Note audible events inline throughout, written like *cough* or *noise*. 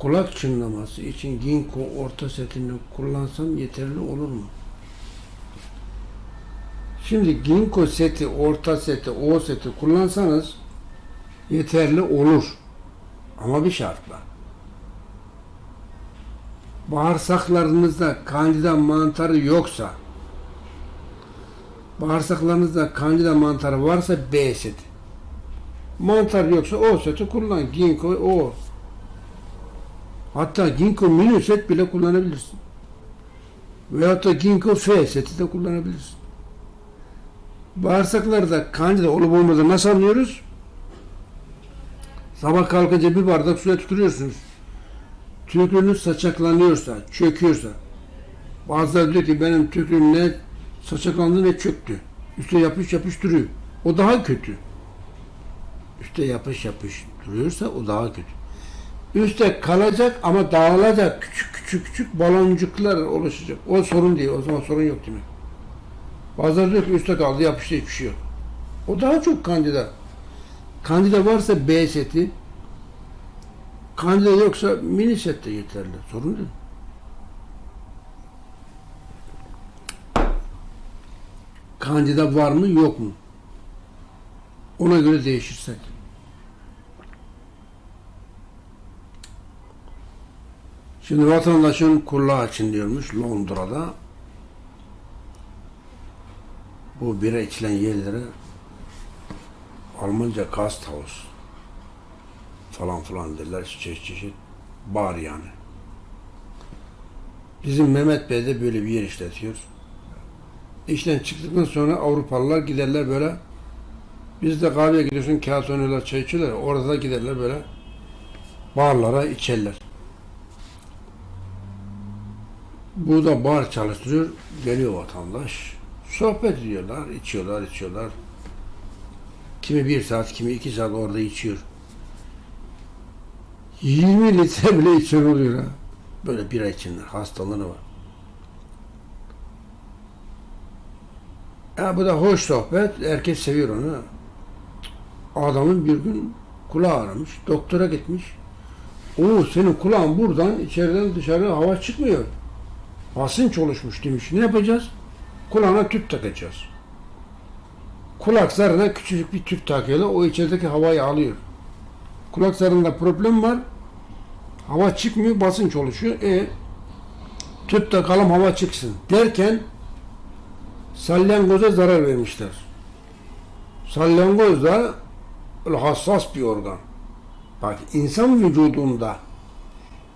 kulak çınlaması için ginkgo orta setini kullansam yeterli olur mu? Şimdi ginkgo seti, orta seti, o seti kullansanız yeterli olur. Ama bir şartla. Bağırsaklarınızda kandida mantarı yoksa bağırsaklarınızda kandida mantarı varsa B seti. Mantar yoksa O seti kullan. Ginkgo O. Hatta Ginkgo mini set bile kullanabilirsin. Veyahut da Ginkgo F seti de kullanabilirsin. Bağırsaklarda kandida olup olmadığını nasıl anlıyoruz? Sabah kalkınca bir bardak suya tükürüyorsunuz. Tükürüğünüz saçaklanıyorsa, çöküyorsa, bazıları diyor ki benim tükürüğüm ne saçaklandı ne çöktü. Üste yapış yapış duruyor. O daha kötü. Üste yapış yapış duruyorsa o daha kötü. Üste kalacak ama dağılacak küçük küçük küçük baloncuklar oluşacak. O sorun değil. O zaman sorun yok demek. Bazıları diyor ki üstte kaldı yapıştı hiçbir şey yok. O daha çok kandida. Kandida varsa B seti, kandida yoksa mini set de yeterli. Sorun değil. Kandida var mı yok mu? Ona göre değişirsek. Şimdi vatandaşın kulağı için diyormuş Londra'da. Bu bira içilen yerlere Almanca Gasthaus falan falan derler çeşit çeşit bar yani. Bizim Mehmet Bey de böyle bir yer işletiyor. İşten çıktıktan sonra Avrupalılar giderler böyle biz de kahveye gidiyorsun kağıt oynuyorlar çay içiyorlar orada da giderler böyle barlara içerler. Bu da bar çalıştırıyor. Geliyor vatandaş. Sohbet ediyorlar, içiyorlar, içiyorlar. Kimi bir saat, kimi iki saat orada içiyor. 20 litre bile içen oluyor ha. Böyle bira içenler, hastalığı var. Ya bu da hoş sohbet, herkes seviyor onu. Adamın bir gün kulağı aramış, doktora gitmiş. Oo senin kulağın buradan, içeriden dışarı hava çıkmıyor. Basınç oluşmuş demiş. Ne yapacağız? Kulağına tüp takacağız. Kulak zarına küçücük bir tüp takıyorlar. O içerideki havayı alıyor. Kulak zarında problem var. Hava çıkmıyor, basınç oluşuyor. E tüp takalım hava çıksın derken salyangoza zarar vermişler. Salyangoz da hassas bir organ. Bak insan vücudunda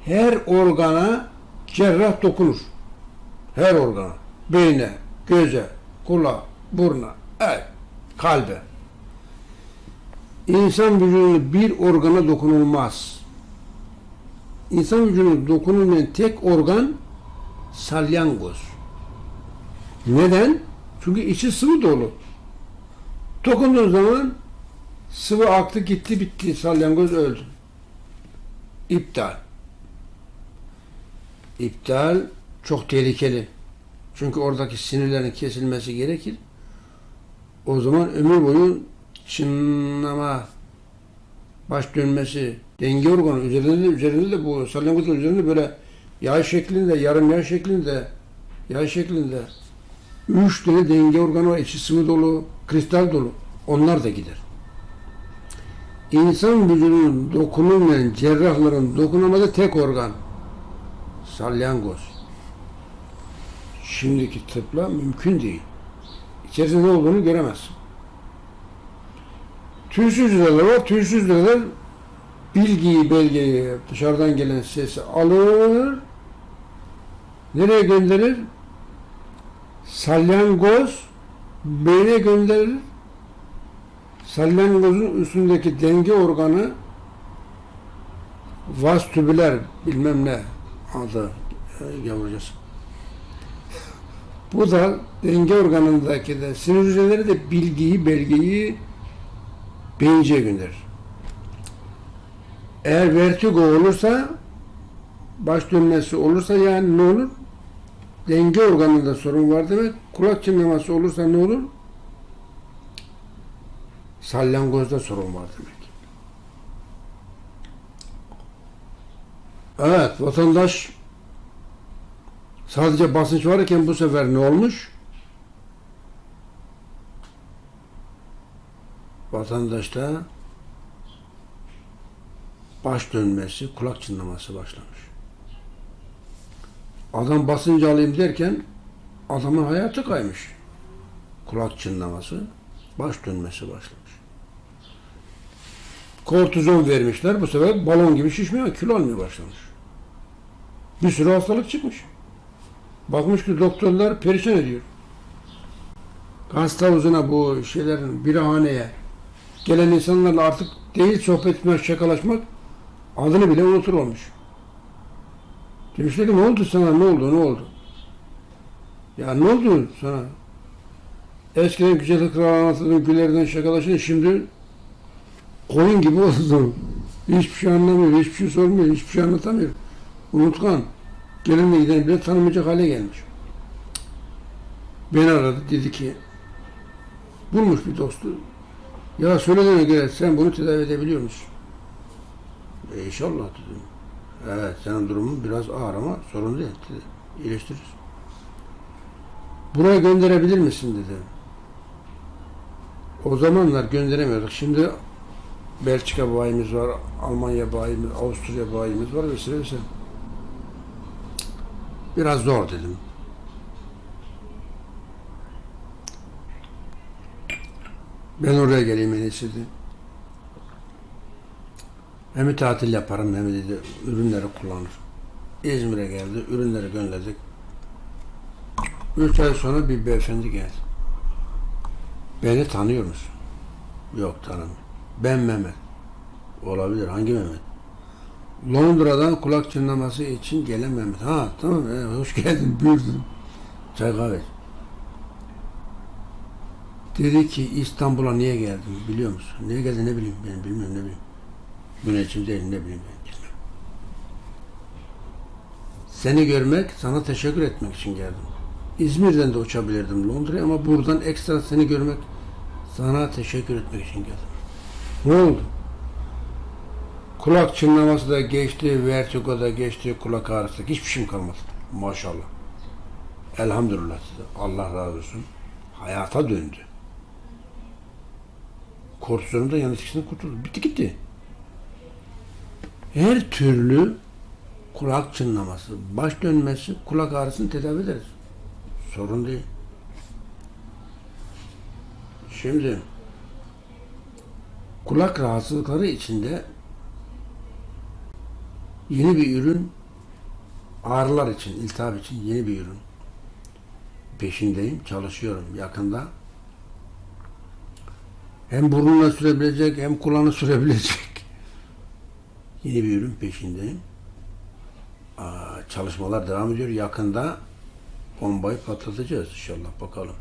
her organa cerrah dokunur. Her organa. Beyne, göze, kulağa, burna, evet, kalbe. İnsan vücudunun bir organa dokunulmaz. İnsan vücuduna dokunulmayan tek organ salyangoz. Neden? Çünkü içi sıvı dolu. Dokunduğun zaman sıvı aktı gitti bitti salyangoz öldü. İptal. İptal çok tehlikeli. Çünkü oradaki sinirlerin kesilmesi gerekir. O zaman ömür boyu çınlama, baş dönmesi, denge organı üzerinde de, üzerinde de bu salyangozun üzerinde böyle yay şeklinde, yarım yay şeklinde, yay şeklinde üç tane denge organı var. içi sıvı dolu, kristal dolu. Onlar da gider. İnsan vücudunun dokunulmayan cerrahların dokunamadığı tek organ salyangoz. Şimdiki tıpla mümkün değil. İçerisinde ne olduğunu göremezsin. Tüysüz hücreler var. Tüysüz hücreler bilgiyi, belgeyi, dışarıdan gelen sesi alır. Nereye gönderir? Salyangoz beyne gönderir. Salyangozun üstündeki denge organı vastübüler bilmem ne adı e, yavrucası. Bu da denge organındaki de sinir hücreleri de bilgiyi, belgeyi beyinciye gönderir. Eğer vertigo olursa baş dönmesi olursa yani ne olur? Denge organında sorun var demek. Kulak çınlaması olursa ne olur? Salyangozda sorun var demek. Evet, vatandaş sadece basınç varken bu sefer ne olmuş? Vatandaşta baş dönmesi, kulak çınlaması başlamış. Adam basınç alayım derken adamın hayatı kaymış. Kulak çınlaması, baş dönmesi başlamış. Kortizon vermişler. Bu sefer balon gibi şişmeye, kilo almaya başlamış. Bir sürü hastalık çıkmış. Bakmış ki doktorlar perişan ediyor. Hasta havuzuna bu şeylerin birahaneye gelen insanlarla artık değil sohbet etmek, şakalaşmak adını bile unutur olmuş. Demiş ki ne oldu sana ne oldu ne oldu? Ya ne oldu sana? Eskiden güzel kral anlatıldığın güllerden şakalaşın şimdi koyun gibi oldu. *laughs* Hiçbir şey anlamıyor, hiçbir şey sormuyor, hiçbir şey anlatamıyor. Unutkan. Gelinle giden bile tanımayacak hale gelmiş. Beni aradı dedi ki bulmuş bir dostu. Ya söylediğine göre sen bunu tedavi edebiliyor musun? E inşallah dedim. Evet senin durumun biraz ağır ama sorun değil dedi. İyileştiririz. Buraya gönderebilir misin dedi. O zamanlar gönderemiyorduk. Şimdi Belçika bayimiz var, Almanya bayimiz, Avusturya bayimiz var vesaire vesaire. Biraz zor dedim. Ben oraya geleyim en iyisi dedi. Hem tatil yaparım hem dedi ürünleri kullanır. İzmir'e geldi, ürünleri gönderdik. Üç ay sonra bir beyefendi geldi. Beni tanıyor musun? Yok tanımıyorum. Ben Mehmet. Olabilir. Hangi Mehmet? Londra'dan kulak çınlaması için gelen Mehmet. Ha tamam. e, hoş geldin. Buyur dedim. Çay kahve. Dedi ki İstanbul'a niye geldin biliyor musun? Niye geldin ne bileyim ben bilmiyorum ne bileyim. Müneccim değil ne bileyim ben bilmiyorum. Seni görmek, sana teşekkür etmek için geldim. İzmir'den de uçabilirdim Londra'ya ama buradan ekstra seni görmek, sana teşekkür etmek için geldim. Ne oldu? Kulak çınlaması da geçti, vertigo da geçti, kulak ağrısı da hiçbir şeyim kalmadı. Maşallah. Elhamdülillah size. Allah razı olsun. Hayata döndü. Kortizonun da yan etkisinden kurtuldu. Bitti gitti. Her türlü kulak çınlaması, baş dönmesi, kulak ağrısını tedavi ederiz. Sorun değil. Şimdi kulak rahatsızlıkları içinde yeni bir ürün ağrılar için, iltihap için yeni bir ürün peşindeyim, çalışıyorum yakında. Hem burnuna sürebilecek hem kulağına *laughs* sürebilecek yeni bir ürün peşindeyim. Aa, çalışmalar devam ediyor. Yakında bombayı patlatacağız inşallah bakalım.